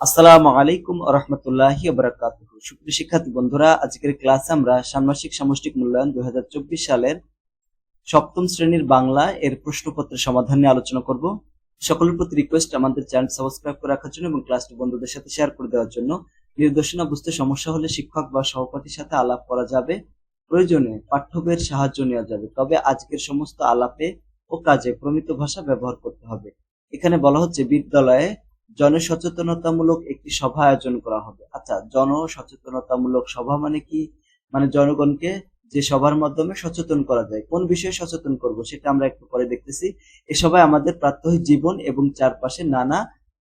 আসসালামু আলাইকুম রহমতুল্লাহি বারাকাত সুপ্রিয় শিক্ষার্থী বন্ধুরা, আজকের ক্লাসে আমরা ষান্মাসিক সামষ্টিক মূল্যায়ন দুই হাজার চব্বিশ সালের সপ্তম শ্রেণির বাংলা এর প্রশ্নপত্রের সমাধান নিয়ে আলোচনা করব। সকলের প্রতি রিকোয়েস্ট আমাদের চ্যানেল সাবস্ক্রাইব করে রাখার জন্য এবং ক্লাসটি বন্ধুদের সাথে শেয়ার করে দেওয়ার জন্য নির্দেশনা বুঝতে সমস্যা হলে শিক্ষক বা সহপাঠীর সাথে আলাপ করা যাবে। প্রয়োজনে পাঠ্য বইয়ের সাহায্য নেওয়া যাবে। তবে আজকের সমস্ত আলাপে ও কাজে প্রমিত ভাষা ব্যবহার করতে হবে। এখানে বলা হচ্ছে বিদ্যালয়ে জনসচেতনতামূলক একটি সভা আয়োজন করা হবে। আচ্ছা জনসচেতনতামূলক সভা মানে কি? মানে জনগণকে যে সভার মাধ্যমে সচেতন করা যায়। কোন বিষয়ে সচেতন করব সেটা আমরা একটু পরে দেখতেছি। এ সভায় আমাদের প্রাত্যহিক জীবন এবং চারপাশে নানা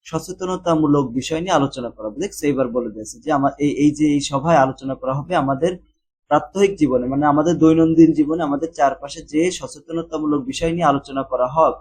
সচেতনতামূলক বিষয় নিয়ে আলোচনা করা হবে। দেখছ এবার বলে দিয়েছে যে আমার এই এই যে এই সভায় আলোচনা করা হবে আমাদের প্রাত্যহিক জীবনে মানে আমাদের দৈনন্দিন জীবনে আমাদের চারপাশে যে সচেতনতামূলক বিষয় নিয়ে আলোচনা করা হয়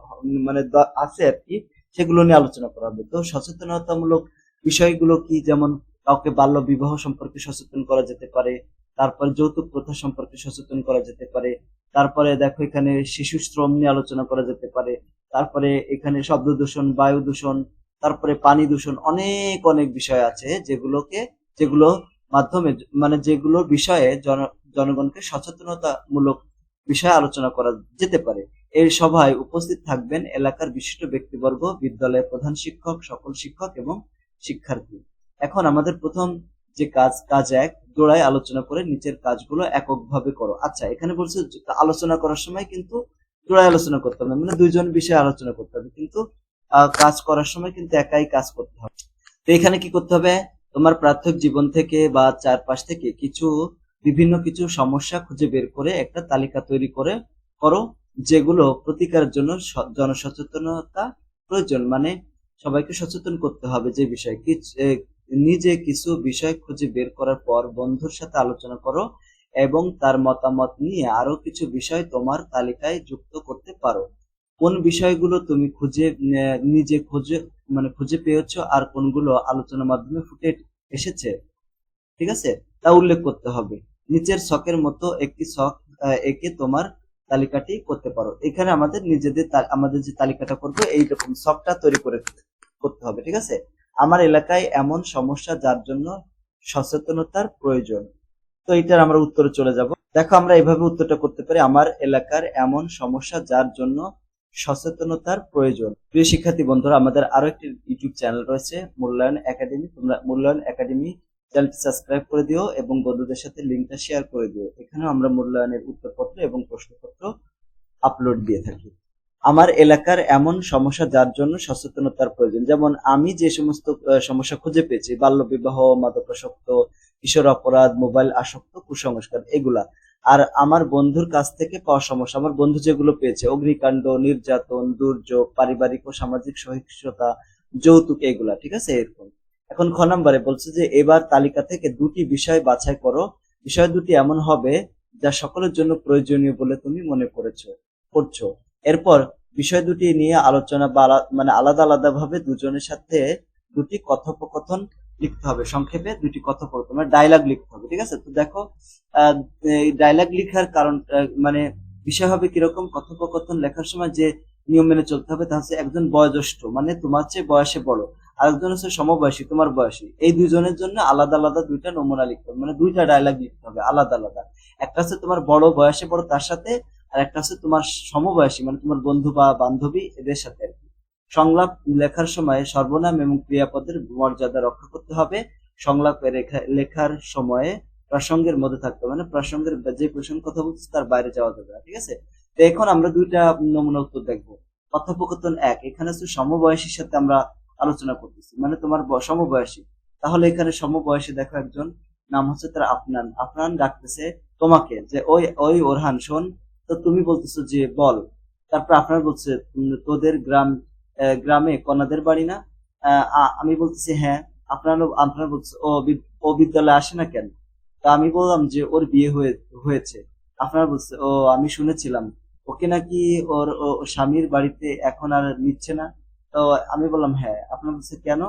মানে আছে আর কি সেগুলো নিয়ে আলোচনা করা হবে। তো সচেতনতামূলক বিষয়গুলো কি? যেমন কাউকে বাল্য বিবাহ সম্পর্কে সচেতন করা যেতে পারে, তারপর যৌতুক প্রথা সম্পর্কে সচেতন করা যেতে পারে, তারপরে দেখো এখানে শিশু শ্রম নিয়ে আলোচনা করা যেতে পারে, তারপরে এখানে শব্দ দূষণ, বায়ু দূষণ, তারপরে পানি দূষণ অনেক অনেক বিষয় আছে যেগুলোকে, যেগুলো মাধ্যমে মানে যেগুলো বিষয়ে জন, জনগণকে সচেতনতামূলক বিষয়ে আলোচনা করা যেতে পারে। এই সভায় উপস্থিত থাকবেন এলাকার বিশিষ্ট ব্যক্তিবর্গ, বিদ্যালয়ের প্রধান শিক্ষক, সকল শিক্ষক এবং শিক্ষার্থী। এখন আমাদের প্রথম যে কাজ কাজ এক, জোড়ায় আলোচনা করে নিচের কাজগুলো এককভাবে করো। আচ্ছা এখানে বলছে আলোচনা করার সময় কিন্তু জোড়ায় আলোচনা করতে হবে মানে দুইজন বিষয়ে আলোচনা করতে হবে। কিন্তু কাজ করার সময় কিন্তু একাই কাজ করতে হবে। তো এখানে কি করতে হবে? তোমার প্রাথমিক জীবন থেকে বা চারপাশ থেকে কিছু, বিভিন্ন কিছু সমস্যা খুঁজে বের করে একটা তালিকা তৈরি করে করো। যেগুলো প্রতিকারের জন্য জনসচেতনতা প্রয়োজন। মানে সবাইকে সচেতন করতে হবে যে বিষয়। নিজে কিছু বিষয় খুঁজে বের করার পর বন্ধুর সাথে আলোচনা করো এবং তার মতামত নিয়ে আরও কিছু বিষয় তোমার তালিকায় যুক্ত করতে পারো। কোন বিষয়গুলো তুমি খুঁজে নিজে খুঁজে মানে খুঁজে পেয়েছ আর কোনগুলো আলোচনার মাধ্যমে ফুটে এসেছে? ঠিক আছে? তা উল্লেখ করতে হবে। নিচের শখের মতো একটি শখ একে তোমার তালিকাটি করতে পারো। এখানে আমাদের নিজেদের আমাদের যে তালিকাটা করব, এইরকম শখটা তৈরি করে করতে হবে, ঠিক আছে? আমার এলাকায় এমন সমস্যা যার জন্য সচেতনতার প্রয়োজন। তো এটার আমরা উত্তরে চলে যাব। দেখো, আমরা এইভাবে উত্তরটা করতে পারি। আমার এলাকার এমন সমস্যা যার জন্য সচেতনতার প্রয়োজন। প্রিয় শিক্ষার্থী বন্ধুরা, আমাদের আরও একটি ইউটিউব চ্যানেল রয়েছে, মূল্যায়ন একাডেমি। তোমরা মূল্যায়ন একাডেমি চ্যানেলটি সাবস্ক্রাইব করে দিও এবং বন্ধুদের সাথে লিঙ্কটা শেয়ার করে দিও। এখানেও আমরা মূল্যায়নের উত্তরপত্র এবং প্রশ্নপত্র আপলোড দিয়ে থাকি। আমার এলাকার এমন সমস্যা যার জন্য সচেতনতার প্রয়োজন। যেমন আমি যে সমস্ত সমস্যা খুঁজে পেয়েছি, বাল্যবিবাহ, মাদকাসক্ত, কিশোর অপরাধ, মোবাইল আসক্ত, কুসংস্কার, এগুলা। আর আমার বন্ধুর কাছ থেকে পাওয়া সমস্যা, আমার বন্ধু যেগুলো পেয়েছে, অগ্নিকাণ্ড, নির্যাতন, দুর্যোগ, পারিবারিক ও সামাজিক সহিংসতা, যৌতুক, এগুলা, ঠিক আছে? এরকম। এখন খ নম্বরে বলছে যে, এবার তালিকা থেকে দুটি বিষয় বাছাই করো। বিষয় দুটি এমন হবে যা সকলের জন্য প্রয়োজনীয় বলে তুমি মনে করেছ, করছ। এরপর বিষয় দুটি নিয়ে আলোচনা বা মানে আলাদা আলাদা ভাবে দুজনের সাথে দুটি কথোপকথন লিখতে হবে। সংক্ষেপে দুটি কথোপকথন মানে ডায়লগ লিখতে হবে, ঠিক আছে? তো দেখো ডায়লগ লেখার কারণ মানে বিষয় হবে কীরকম? কথোপকথন লেখার সময় যে নিয়ম মেনে চলতে হবে, তা হচ্ছে একজন বয়োজ্যেষ্ঠ মানে তোমার চেয়ে বয়সে বড়। আরেকজন হচ্ছে সমবয়সী, তোমার বয়সী। এই দুজনের জন্য আলাদা আলাদা দুইটা নমুনা লিখতে হবে। মানে দুইটা ডায়লগ লিখতে হবে, আলাদা আলাদা। একটা হচ্ছে তোমার বড় বয়সে বড় তার সাথে, আর একটা হচ্ছে তোমার সমবয়সী মানে তোমার বন্ধু বা বান্ধবী এদের সাথে আর কি। সংলাপ লেখার সময় সর্বনাম এবং ক্রিয়াপদের মর্যাদা রক্ষা করতে হবে। সংলাপ লেখার সময়ে প্রসঙ্গের মধ্যে থাকতে মানে প্রসঙ্গের যে প্রসঙ্গ কথা বলছে তার বাইরে যাওয়া যাবে ঠিক আছে? তো এখন আমরা দুইটা নমুনা উত্তর দেখব। কথোপকথন এক, এখানে হচ্ছে সমবয়সীর সাথে আমরা আলোচনা করতেছি। মানে তোমার সমবয়সী। তাহলে এখানে সমবয়সী দেখো একজন, নাম হচ্ছে তার আফনান। আফনান ডাকতেছে তোমাকে যে, ওই ওই ওরহান, শোন, তো তুমি বলতেছো যে, বল। তারপর আপনার বলছে তোদের গ্রাম গ্রামে কনাদের বাড়ি না? আমি বলতেছি হ্যাঁ। আপনার আপনার বলছে, ও ও বিদ্যালয়ে আসে না কেন? তা আমি বললাম যে, ওর বিয়ে হয়ে, হয়েছে। আপনার বলছে, ও, আমি শুনেছিলাম। ওকে নাকি ওর স্বামীর বাড়িতে এখন আর নিচ্ছে না? তো আমি বললাম হ্যাঁ আপনার বলছে কেন?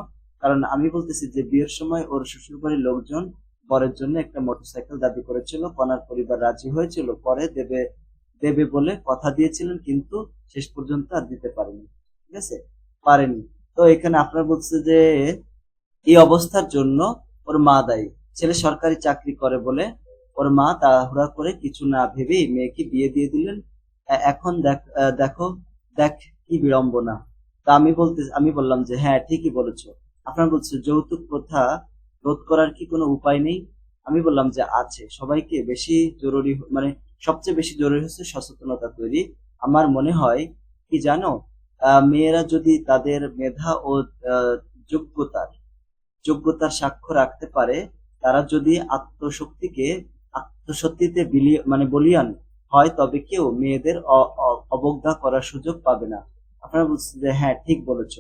কারণ আমি বলতেছি যে, বিয়ের সময় ওর শ্বশুর বাড়ির লোকজন বরের জন্য একটা মোটরসাইকেল দাবি করেছিল। কনার পরিবার রাজি হয়েছিল। পরে দেবে দেবে বলে কথা দিয়েছিলেন, কিন্তু শেষ পর্যন্ত আর দিতে পারেনি। ঠিক আছে? পারেনি। তো এখানে আপনার বলছে যে, এই অবস্থার জন্য ওর মা দায়ী। ছেলে সরকারি চাকরি করে বলে ওর মা তাড়াহুড়া করে কিছু না ভেবেই মেয়েকে বিয়ে দিয়ে দিলেন। এখন দেখ দেখো, দেখ কি বিড়ম্বনা। তা আমি বলতে আমি বললাম যে হ্যাঁ ঠিকই বলেছ। আপনার বলছে, যৌতুক প্রথা রোধ করার কি কোনো উপায় নেই? আমি বললাম যে, আছে। সবাইকে বেশি জরুরি মানে সবচেয়ে বেশি জরুরি হচ্ছে সচেতনতা তৈরি। আমার মনে হয় কি জানো মেয়েরা যদি তাদের মেধা ও যোগ্যতার যোগ্যতার সাক্ষ্য রাখতে পারে, তারা যদি আত্মশক্তিকে আত্মসত্যিতে বিলি- মানে বলিয়ান হয়, তবে কেউ মেয়েদের অবজ্ঞা করার সুযোগ পাবে না। আপনারা বলছেন যে হ্যাঁ ঠিক বলেছ।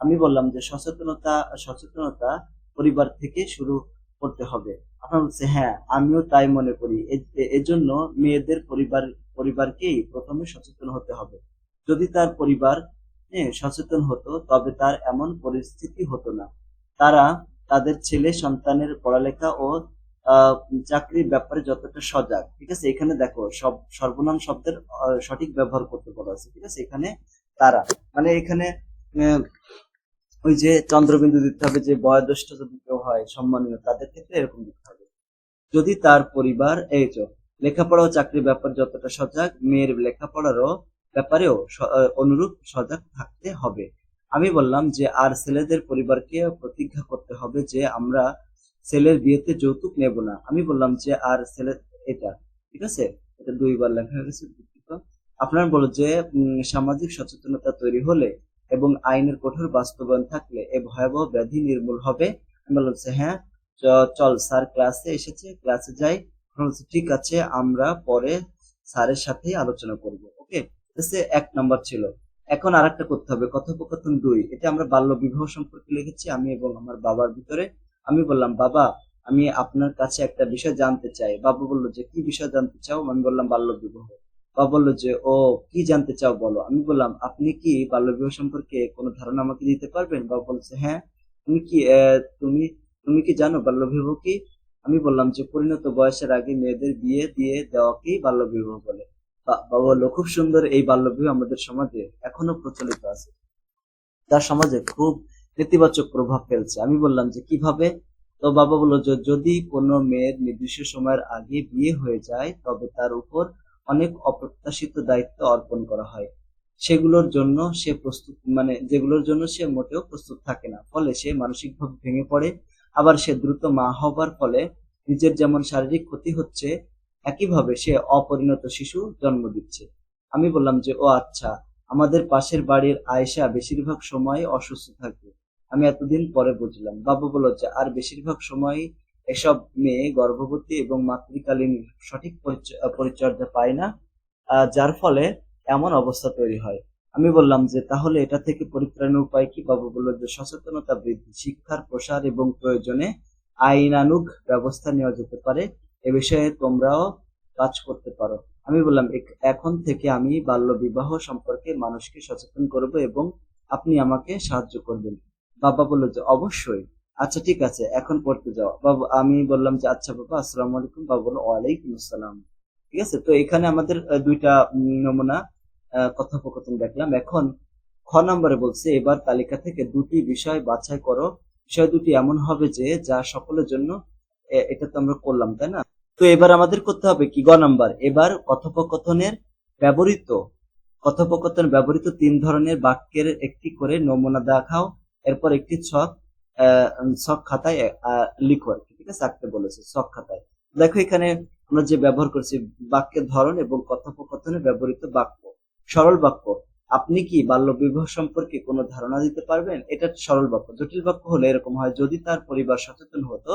আমি বললাম যে, সচেতনতা সচেতনতা পরিবার থেকে শুরু করতে হবে। আপনারা বলছে হ্যাঁ আমিও তাই মনে করি। এজন্য মেয়েদের পরিবার, পরিবারকেই প্রথমে সচেতন হতে হবে। যদি তার পরিবার সচেতন হতো, তবে তার এমন পরিস্থিতি হতো না। তারা তাদের ছেলে, সন্তানের পড়ালেখা ও চাকরির ব্যাপারে যতটা সজাগ, ঠিক আছে? এখানে দেখো, সব, সর্বনাম শব্দের সঠিক ব্যবহার করতে বলা আছে, ঠিক আছে? এখানে তারা। মানে এখানে ওই যে চন্দ্রবিন্দু দিতে হবে, যে বয়োজ্যেষ্ঠ যদি কেউ হয়, সম্মানীয়, তাদের ক্ষেত্রে এরকম দিতে হবে। যদি তার পরিবার, এই যে লেখাপড়া ও চাকরির ব্যাপার যতটা সজাগ, মেয়ের লেখাপড়ারও ব্যাপারেও অনুরূপ সজাগ থাকতে হবে। আমি বললাম যে, আর ছেলেদের পরিবারকে প্রতিজ্ঞা করতে হবে যে, আমরা ছেলের বিয়েতে যৌতুক নেব না। আমি বললাম যে, আর ছেলে, এটা, ঠিক আছে? এটা দুইবার লেখা হয়ে গেছে। আপনার বলো যে সামাজিক সচেতনতা তৈরি হলে এবং আইনের কঠোর বাস্তবায়ন থাকলে এ ভয়াবহ ব্যাধি নির্মূল হবে। আমি হ্যাঁ চল স্যার ক্লাসে এসেছে, ক্লাসে যাই। ঠিক আছে, আমরা পরে স্যারের সাথে আলোচনা করব, ওকে? এক নাম্বার ছিল। এখন আরেকটা করতে হবে, কথোপকথন দুই। এটা আমরা বাল্য বিবাহ সম্পর্কে লিখেছি, আমি এবং আমার বাবার ভিতরে। আমি বললাম, বাবা, আমি আপনার কাছে একটা বিষয় জানতে চাই। বাবা বলল যে, কি বিষয় জানতে চাও? আমি বললাম, বাল্য বিবাহ। বাবা বলল যে, ও, কি জানতে চাও বলো? আমি বললাম, আপনি কি বাল্য বিবাহ সম্পর্কে কোনো ধারণা আমাকে দিতে পারবেন? বাবা বলছে হ্যাঁ তুমি কি তুমি তুমি কি জানো বাল্য বিবাহ কি? আমি বললাম যে, পরিণত বয়সের আগে মেয়েদের বিয়ে দিয়ে দেওয়াকেই বাল্য বিবাহ বলে? বা- বলল, খুব সুন্দর এই বাল্য বিবাহ আমাদের সমাজে এখনও প্রচলিত আছে। তার সমাজে খুব নেতিবাচক প্রভাব ফেলছে। আমি বললাম যে, কীভাবে? তো বাবা বলল যে, যদি কোনো মেয়ের নির্দিষ্ট সময়ের আগে বিয়ে হয়ে যায়, তবে তার উপর অনেক অপ্রত্যাশিত দায়িত্ব অর্পণ করা হয়। সেগুলোর জন্য সে প্রস্তুত মানে যেগুলোর জন্য সে মোটেও প্রস্তুত থাকে না। ফলে সে মানসিকভাবে ভেঙে পড়ে। আবার সে দ্রুত মা হবার ফলে নিজের যেমন শারীরিক ক্ষতি হচ্ছে, একইভাবে সে অপরিণত শিশু জন্ম দিচ্ছে। আমি বললাম যে, ও আচ্ছা আমাদের পাশের বাড়ির আয়েশা বেশিরভাগ সময় অসুস্থ থাকে। আমি এতদিন পরে বুঝলাম। বাবু বলল যে, আর বেশিরভাগ সময় এসব মেয়ে গর্ভবতী এবং মাতৃকালীন সঠিক পরিচ- পরিচর্যা পায় না যার ফলে এমন অবস্থা তৈরি হয়। আমি বললাম যে, তাহলে এটা থেকে পরিত্রাণের উপায় কি? বাবা বলল যে, সচেতনতা বৃদ্ধি, শিক্ষার প্রসার এবং প্রয়োজনে আইনানুগ ব্যবস্থা নেওয়া যেতে পারে। এ বিষয়ে তোমরাও কাজ করতে পারো। আমি বললাম এখন থেকে আমি বাল্য বিবাহ সম্পর্কে মানুষকে সচেতন করব এবং আপনি আমাকে সাহায্য করবেন। বাবা বলল যে, অবশ্যই। আচ্ছা ঠিক আছে, এখন পড়তে যাও। বাবা, আমি বললাম যে আচ্ছা বাবা, আসসালামু আলাইকুম। বাবা বলল, ওয়ালাইকুম আসসালাম। ঠিক আছে? তো এখানে আমাদের দুইটা নমুনা কথোপকথন দেখলাম। এখন খ নম্বরে বলছে, এবার তালিকা থেকে দুটি বিষয় বাছাই করো। বিষয় দুটি এমন হবে যে, যা সকলের জন্য এটা তো আমরা করলাম, তাই না? তো এবার আমাদের করতে হবে কি? গ নাম্বার, এবার কথোপকথনের ব্যবহৃত, কথোপকথন ব্যবহৃত তিন ধরনের বাক্যের একটি করে নমুনা দেখাও, এরপর একটি ছক ছক খাতায় লিখো আর কি, ঠিক আছে? আঁকতে বলেছে ছক খাতায়। দেখো এখানে আমরা যে ব্যবহার করছি, বাক্যের ধরন এবং কথোপকথনে ব্যবহৃত বাক্য। সরল বাক্য। আপনি কি বাল্য বিবাহ সম্পর্কে কোনো ধারণা দিতে পারবেন? এটা সরল বাক্য। জটিল বাক্য হলে এরকম হয়, যদি তার পরিবার সচেতন হতো,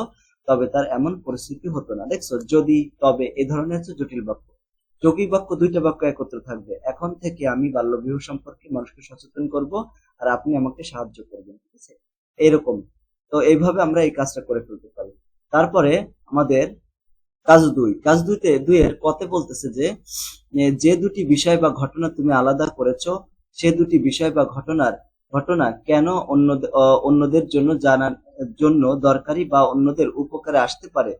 তবে তার এমন পরিস্থিতি হতো না। দেখছ? যদি, তবে এ ধরনের হচ্ছে জটিল বাক্য। যৌগিক বাক্য দুইটা বাক্য একত্র থাকবে। এখন থেকে আমি বাল্য বিবাহ সম্পর্কে মানুষকে সচেতন করব আর আপনি আমাকে সাহায্য করবেন, ঠিক আছে? এরকম। তো এইভাবে আমরা এই কাজটা করে ফেলতে পারি। তারপরে আমাদের কাজ দুই। কাজ দুইতে, দুইয়ের পথে বলতেছে যে যে দুটি বিষয় বা ঘটনা তুমি আলাদা করেছ, সে দুটি বিষয় বা ঘটনার ঘটনা কেন অন্য অন্যদের জন্য জানার জন্য দরকারি বা অন্যদের উপকারে আসতে পারে,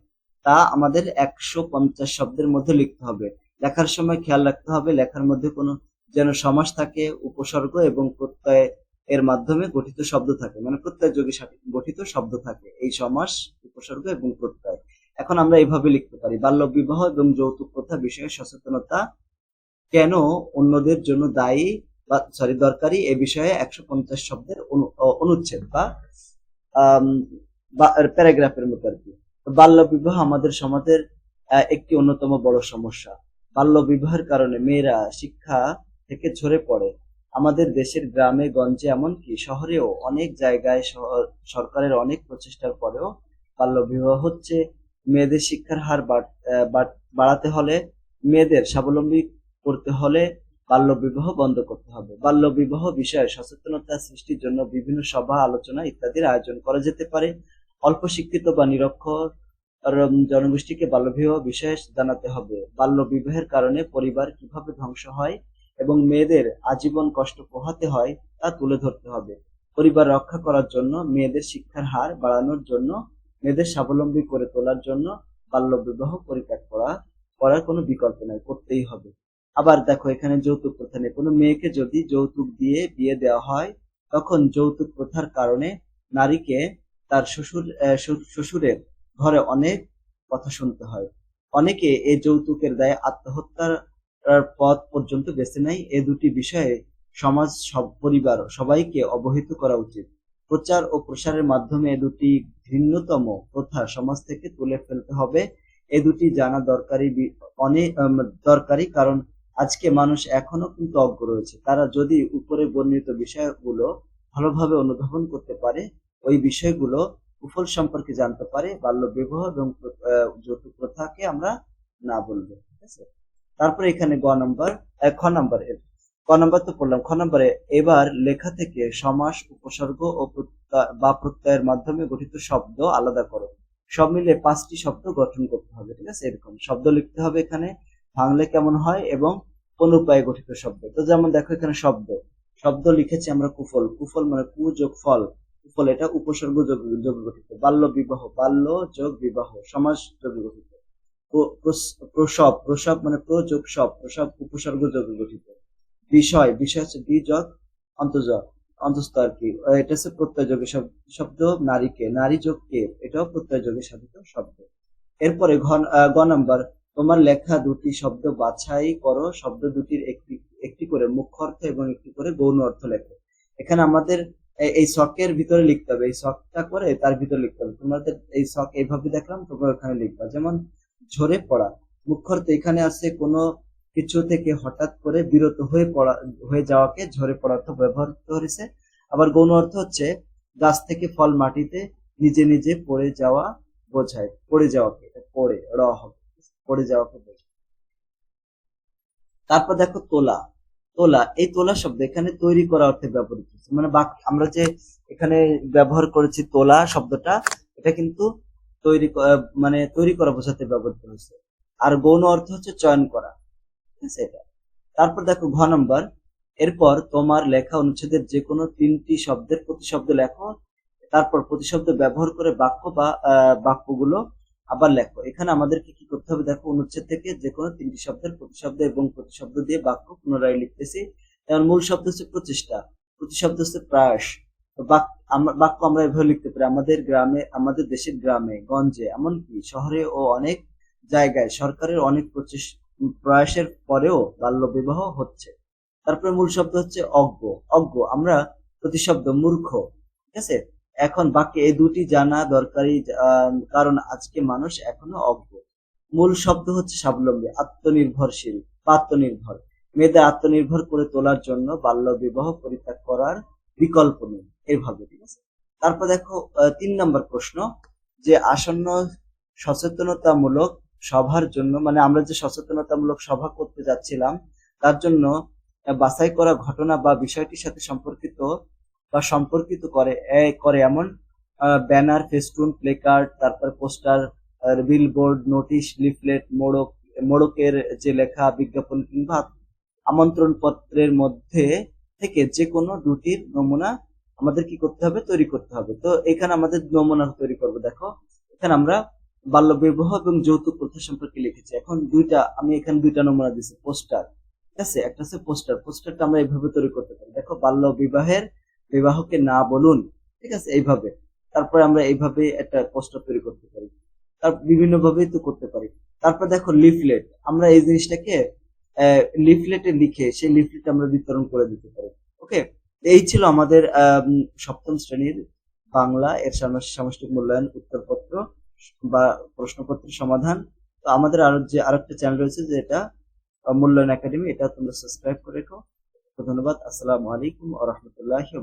তা আমাদের একশো পঞ্চাশ শব্দের মধ্যে লিখতে হবে। লেখার সময় খেয়াল রাখতে হবে। লেখার মধ্যে কোনো যেন সমাস থাকে, উপসর্গ এবং প্রত্যয় এর মাধ্যমে গঠিত শব্দ থাকে। মানে প্রত্যয় যোগে গঠিত শব্দ থাকে। এই সমাস, উপসর্গ এবং প্রত্যয়। এখন আমরা এইভাবে লিখতে পারি বাল্য বিবাহ এবং যৌতুক প্রথা বিষয়ে সচেতনতা কেন অন্যদের জন্য দায়ী বা সরি দরকারি এ বিষয়ে একশো পঞ্চাশ শব্দের অনু- অনুচ্ছেদ বা প্যারাগ্রাফের মতো আর কি। বাল্য বিবাহ আমাদের সমাজের একটি অন্যতম বড় সমস্যা। বাল্য বিবাহের কারণে মেয়েরা শিক্ষা থেকে ঝরে পড়ে। আমাদের দেশের গ্রামে, গঞ্জে, এমনকি শহরেও অনেক জায়গায় সরকারের অনেক প্রচেষ্টার পরেও বাল্য বিবাহ হচ্ছে মেয়েদের শিক্ষার হার বাড়াতে হলে মেয়েদের স্বাবলম্বী করতে হলে বাল্য বিবাহ বন্ধ করতে হবে। বাল্য বিবাহ বিষয়ে সচেতনতা সৃষ্টির জন্য বিভিন্ন সভা, আলোচনা ইত্যাদির আয়োজন করা যেতে পারে। অল্প শিক্ষিত বা নিরক্ষর জনগোষ্ঠীকে বাল্য বিবাহ বিষয়ে জানাতে হবে। বাল্য বিবাহের কারণে পরিবার কীভাবে ধ্বংস হয় এবং মেয়েদের আজীবন কষ্ট পোহাতে হয় তা তুলে ধরতে হবে। পরিবার রক্ষা করার জন্য, মেয়েদের শিক্ষার হার বাড়ানোর জন্য, মেয়েদের স্বাবলম্বী করে তোলার জন্য বাল্য বিবাহ পরিত্যাগ করা, করার কোনো বিকল্প নাই, করতেই হবে। আবার দেখো, এখানে যৌতুক প্রথা নেই। কোনো মেয়েকে যদি যৌতুক দিয়ে বিয়ে দেওয়া হয়, তখন যৌতুক প্রথার কারণে নারীকে তার শ্বশুর শ্বশুরের ঘরে অনেক কথা শুনতে হয়। অনেকে এই যৌতুকের দায়ে আত্মহত্যার পথ পর্যন্ত বেছে নেয় এ দুটি বিষয়ে সমাজ, সব পরিবার সবাইকে অবহিত করা উচিত। প্রচার ও প্রসারের মাধ্যমে এ দুটি ঘৃণ্যতম প্রথা সমাজ থেকে তুলে ফেলতে হবে। এ দুটি জানা দরকারি অনেক দরকারি কারণ আজকে মানুষ এখনও কিন্তু অজ্ঞ রয়েছে। তারা যদি উপরে বর্ণিত বিষয়গুলো ভালোভাবে অনুধাবন করতে পারে, ওই বিষয়গুলো কুফল সম্পর্কে জানতে পারে বাল্য বিবাহ এবং যৌতুক প্রথাকে আমরা না বলব, ঠিক আছে? তারপরে এখানে গ নম্বর খ নম্বর ক নম্বর তো পড়লাম। খ নম্বরে এবার লেখা থেকে সমাস, উপসর্গ ও বা প্রত্যয়ের মাধ্যমে গঠিত শব্দ আলাদা করো। সব মিলে পাঁচটি শব্দ গঠন করতে হবে, ঠিক আছে? এরকম শব্দ লিখতে হবে এখানে, ভাঙলে কেমন হয় এবং কোন উপায়ে গঠিত শব্দ। তো যেমন দেখো এখানে শব্দ। শব্দ লিখেছি আমরা কুফল। কুফল মানে কু যোগ ফল। কুফল এটা উপসর্গ যোগ যোগ গঠিত। বাল্য বিবাহ। বাল্য যোগ বিবাহ। সমাস যোগ গঠিত। প্রসব প্রসব মানে প্র যোগ সব, প্রসব উপসর্গ যোগ গঠিত। বিষয় বিষয় হচ্ছে বি যোগ অন্তর্যোগ অন্তস্থ আর কি? এটা হচ্ছে প্রত্যয় যোগের শব্দ, নারীকে, নারী যোগ কে? এটাও প্রত্যয় যোগে সাধিত শব্দ। এরপরে গ নাম্বার, তোমার লেখা দুটি শব্দ বাছাই করো, শব্দ দুটির একটি একটি করে মুখ্য অর্থ এবং একটি করে গৌণ অর্থ লেখো। এখানে আমাদের এই শখের ভিতরে লিখতে হবে, এই শখটা করে তার ভিতরে লিখতে হবে। তোমাদের এই শখ এইভাবে দেখলাম, তোমরা ওখানে লিখবা। যেমন ঝরে পড়া। মুখ্য অর্থ এখানে আছে কোনো কিছু থেকে হঠাৎ করে বিরত হয়ে পড়া, হয়ে যাওয়াকে ঝরে পড়া অর্থ ব্যবহার করেছে আবার গৌণ অর্থ হচ্ছে গাছ থেকে ফল মাটিতে নিজে নিজে পড়ে যাওয়া বোঝায়। পড়ে যাওয়াকে পড়ে, র পড়ে যাওয়াকে বোঝায়। তারপর দেখো তোলা। তোলা, এই তোলা শব্দ এখানে তৈরি করা অর্থে ব্যবহৃত হচ্ছে মানে আমরা যে এখানে ব্যবহার করেছি তোলা শব্দটা, এটা কিন্তু তৈরি মানে তৈরি করা বোঝাতে ব্যবহৃত হয়েছে। আর গৌণ অর্থ হচ্ছে চয়ন করা। ঠিক আছে এটা? তারপর দেখো ঘ নম্বর। এরপর তোমার লেখা অনুচ্ছেদের যে কোনো তিনটি শব্দের প্রতিশব্দ লেখো, তারপর প্রতিশব্দ ব্যবহার করে বাক্য বা বাক্যগুলো আবার লেখো। এখানে আমাদেরকে কি করতে হবে? দেখো অনুচ্ছেদ থেকে যে কোনো তিনটি শব্দের প্রতিশব্দ এবং প্রতিশব্দ দিয়ে বাক্য পুনরায় লিখতেছি। যেমন মূল শব্দ হচ্ছে প্রচেষ্টা, প্রতিশব্দ হচ্ছে প্রয়াস। আমরা- বাক্য আমরা এভাবে লিখতে পারি, আমাদের গ্রামে, আমাদের দেশের গ্রামে, গঞ্জে, এমনকি শহরে ও অনেক জায়গায় সরকারের অনেক প্রয়াসের পরেও বাল্য বিবাহ হচ্ছে। তারপরে মূল শব্দ হচ্ছে অজ্ঞ। অজ্ঞ আমরা প্রতিশব্দ মূর্খ, ঠিক আছে? এখন বাক্যে এই দুটি জানা দরকারি কারণ আজকে মানুষ এখনও অজ্ঞ। মূল শব্দ হচ্ছে স্বাবলম্বী, আত্মনির্ভরশীল আত্মনির্ভর মেয়েদের আত্মনির্ভর করে তোলার জন্য বাল্য বিবাহ পরিত্যাগ করার বিকল্প নেই। এইভাবে ঠিক আছে? তারপর দেখো তিন নম্বর প্রশ্ন, যে আসন্ন সচেতনতামূলক সভার জন্য মানে আমরা যে সচেতনতামূলক সভা করতে যাচ্ছিলাম, তার জন্য বাছাই করা ঘটনা বা বিষয়টির সাথে সম্পর্কিত বা সম্পর্কিত করে করে এমন ব্যানার, ফেস্টুন, প্লেকার্ড, তারপর পোস্টার বিলবোর্ড, নোটিশ, লিফলেট, মোড়ক, মোড়কের যে লেখা, বিজ্ঞাপন কিংবা আমন্ত্রণ পত্রের মধ্যে থেকে যে কোনো দুটির নমুনা আমাদের কি করতে হবে? তৈরি করতে হবে। তো এখানে আমাদের নমুনা তৈরি করব, দেখো। এখানে আমরা বাল্য বিবাহ এবং যৌতুক প্রথা সম্পর্কে লিখেছি। এখন দুইটা, আমি এখানে দুইটা নমুনা দিচ্ছি পোস্টার। ঠিক আছে? একটা হচ্ছে পোস্টার। পোস্টারটা আমরা এইভাবে তৈরি করতে পারি। দেখো, বাল্য বিবাহের বিবাহকে না বলুন। ঠিক আছে? এইভাবে। তারপরে আমরা এইভাবে একটা পোস্টার তৈরি করতে পারি। তার বিভিন্ন ভাবেই তো করতে পারি। তারপর দেখো, লিফলেট। আমরা এই জিনিসটাকে লিফলেটে লিখে, সেই লিফলেট আমরা বিতরণ করে দিতে পারি। ওকে? এই ছিল আমাদের আম, সপ্তম শ্রেণির বাংলা এর সামষ্টিক মূল্যায়ন উত্তরপত্র বা প্রশ্নপত্রের সমাধান। তো আমাদের আরও যে আরেকটা চ্যানেল রয়েছে যেটা মূল্যায়ন একাডেমি এটা তোমরা সাবস্ক্রাইব করে রেখো। ধন্যবাদ। আসসালামু আলাইকুম আ রহমতুল্লাহি